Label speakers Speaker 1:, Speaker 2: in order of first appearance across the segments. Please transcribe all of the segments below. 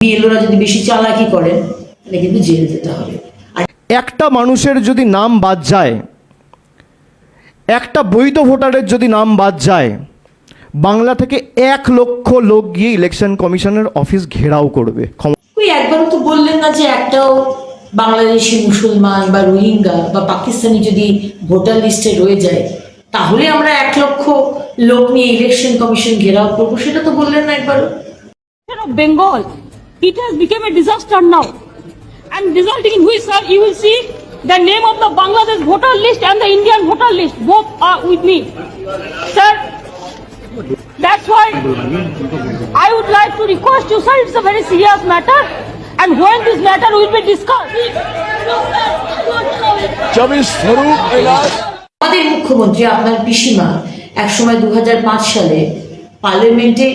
Speaker 1: বিএলওরা যদি বেশি চালাকি করেন তাহলে কিন্তু জেল যেতে হবে।
Speaker 2: একটা মানুষের যদি নাম বাদ যায় একটা বৈধ ভোটারের যদি নাম বাদ যায় বাংলা থেকে এক লক্ষ লোক গিয়ে ইলেকশন কমিশনের অফিস ঘেরাও করবে।
Speaker 1: ওই একবারও তো বললেন না যে একটাও বাংলাদেশি মুসলমান বা রোহিঙ্গা বা পাকিস্তানি যদি ভোটার লিস্টে রয়ে যায় তাহলে আমরা এক লক্ষ লোক নিয়ে ইলেকশন কমিশন ঘেরাও করব সেটা তো বললেন না একবারও।
Speaker 3: Bengal, It has become a disaster now. And resulting in which, sir, you will see the name of the Bangladesh voter list and the Indian voter list. Both are with me. Sir, that's why I would like to request you, sir, it's a very serious matter. And when this matter will be discussed.
Speaker 1: আমাদের মুখ্যমন্ত্রী আপনার পিসিমা একসময় দু সালে পার্লামেন্টে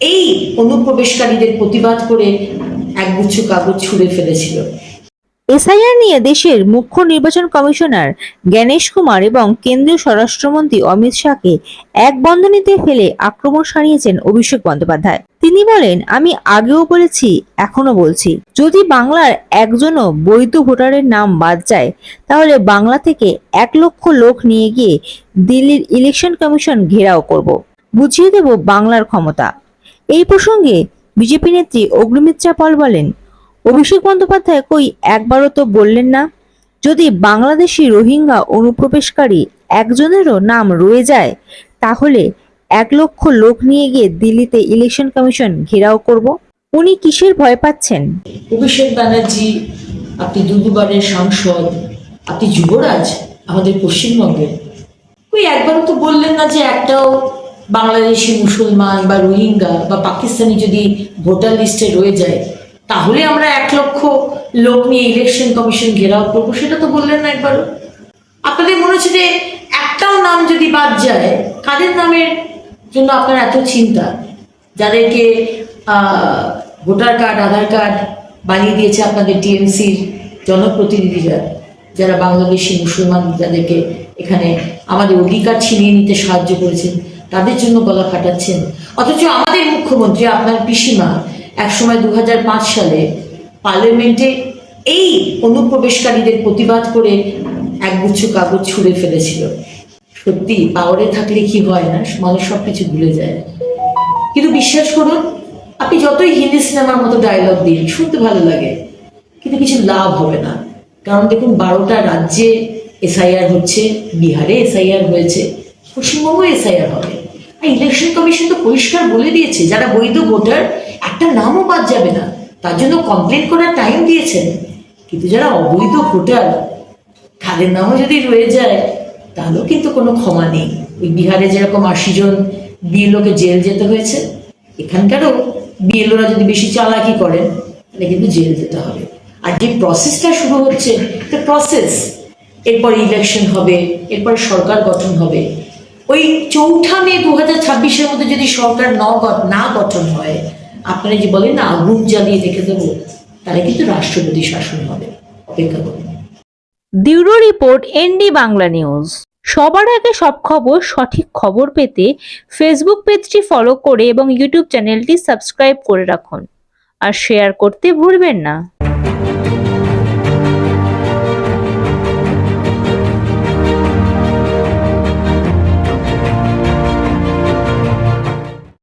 Speaker 1: এই অনুপ্রবেশকারীদের প্রতিবাদ করে একগুচ্ছ কাগজ ছুঁড়ে ফেলেছিল।
Speaker 4: এসআইআর নিয়ে দেশের মুখ্য নির্বাচন কমিশনার জ্ঞানেশ কুমার এবং কেন্দ্রীয় স্বরাষ্ট্রমন্ত্রী অমিত শাহকে এক বন্ধনীতে ফেলে আক্রমণ সারিয়েছেন অভিষেক বন্দ্যোপাধ্যায়। তিনি বলেন, আমি আগেও বলেছি এখনও বলছি। যদি বাংলার একজনও বৈধ ভোটারের নাম বাদ যায়, তাহলে বাংলা থেকে এক লক্ষ লোক নিয়ে গিয়ে দিল্লির ইলেকশন কমিশন ঘেরাও করব। বুঝিয়ে দেব বাংলার ক্ষমতা। এই প্রসঙ্গে বিজেপি নেত্রী অগ্নিমিত্রা পাল বলেন, অভিষেক বন্দ্যোপাধ্যায় কই একবারও তো বললেন না। যদি বাংলাদেশি রোহিঙ্গা অনুপ্রবেশকারী একজনেরও নাম রয়ে যায়, তাহলে এক লক্ষ লোক নিয়ে গিয়ে দিল্লিতে ইলেকশন কমিশন ঘেরাও করব। উনি কিসের ভয় পাচ্ছেন?
Speaker 1: অভিষেক ব্যানার্জি, আপনি দু দুবারের সাংসদ, আপনি যুবরাজ আমাদের পশ্চিমবঙ্গের। ওই একবারও তো বললেন না যে একটাও বাংলাদেশি মুসলমান বা রোহিঙ্গা বা পাকিস্তানি যদি ভোটার লিস্টে রয়ে যায়, তাহলে আমরা এক লক্ষ লোক নিয়ে ইলেকশন কমিশন ঘেরাও করব, সেটা তো বললেন না একবারও। আপনাদের মনে হচ্ছে যে একটাও নাম যদি বাদ যায়, কাদের নামের জন্য আপনার এত চিন্তা? যাদেরকে ভোটার কার্ড, আধার কার্ড বানিয়ে দিয়েছে আপনাদের টিএমসির জনপ্রতিনিধিরা, যারা বাংলাদেশি মুসলমান যাদেরকে এখানে আমাদের অধিকার ছিনিয়ে নিতে সাহায্য করেছেন। তাদের জন্য গলা ফাটাচ্ছেন। অথচ আমাদের মুখ্যমন্ত্রী, আপনার পিসিমা, একসময় দু হাজার পাঁচ সালে পার্লামেন্টে এই অনুপ্রবেশকারীদের প্রতিবাদ করে একগুচ্ছ কাগজ ছুঁড়ে ফেলেছিল। সত্যি, পাওয়ারে থাকলে কি হয় না? মানুষ সব কিছু ভুলে যায়। কিন্তু বিশ্বাস করুন, আপনি যতই হিন্দি সিনেমার মতো ডায়লগ দিন, শুনতে ভালো লাগে। কিন্তু কিছু লাভ হবে না। কারণ দেখুন, বারোটা রাজ্যে এসআইআর হচ্ছে, বিহারে এসআইআর হয়েছে। পশ্চিমবঙ্গ এসআইআর হবে। আর ইলেকশন কমিশন তো পরিষ্কার বলে দিয়েছে, যারা বৈধ ভোটার, একটা নামও বাদ যাবে না। তার জন্য কমপ্লেন করার টাইম দিয়েছেন। কিন্তু যারা অবৈধ ভোটার, তাদের নামও যদি রয়ে যায়, তাহলেও কিন্তু কোনো ক্ষমা নেই। ওই বিহারে যেরকম আশি জন বিএলওকে জেল যেতে হয়েছে, এখানকারও বিএলওরা যদি বেশি চালাকি করেন, তাহলে কিন্তু জেল যেতে হবে। আর যে প্রসেসটা শুরু হচ্ছে প্রসেস এরপর ইলেকশন হবে, এরপর সরকার গঠন হবে ওই চৌঠা মে দু হাজার ছাব্বিশের মধ্যে যদি সরকার না গঠন হয়, আপনারা যে বলেন না, আগুন জ্বালিয়ে রেখে দেবো, তাহলে কিন্তু রাষ্ট্রপতি শাসন হবে। অপেক্ষা করুন।
Speaker 4: Bureau report, ND Bangla news. সবার আগে সব খবর, সঠিক খবর পেতে ফেসবুক পেজটি ফলো করে এবং ইউটিউব চ্যানেলটি সাবস্ক্রাইব করে রাখুন। আর শেয়ার করতে ভুলবেন না।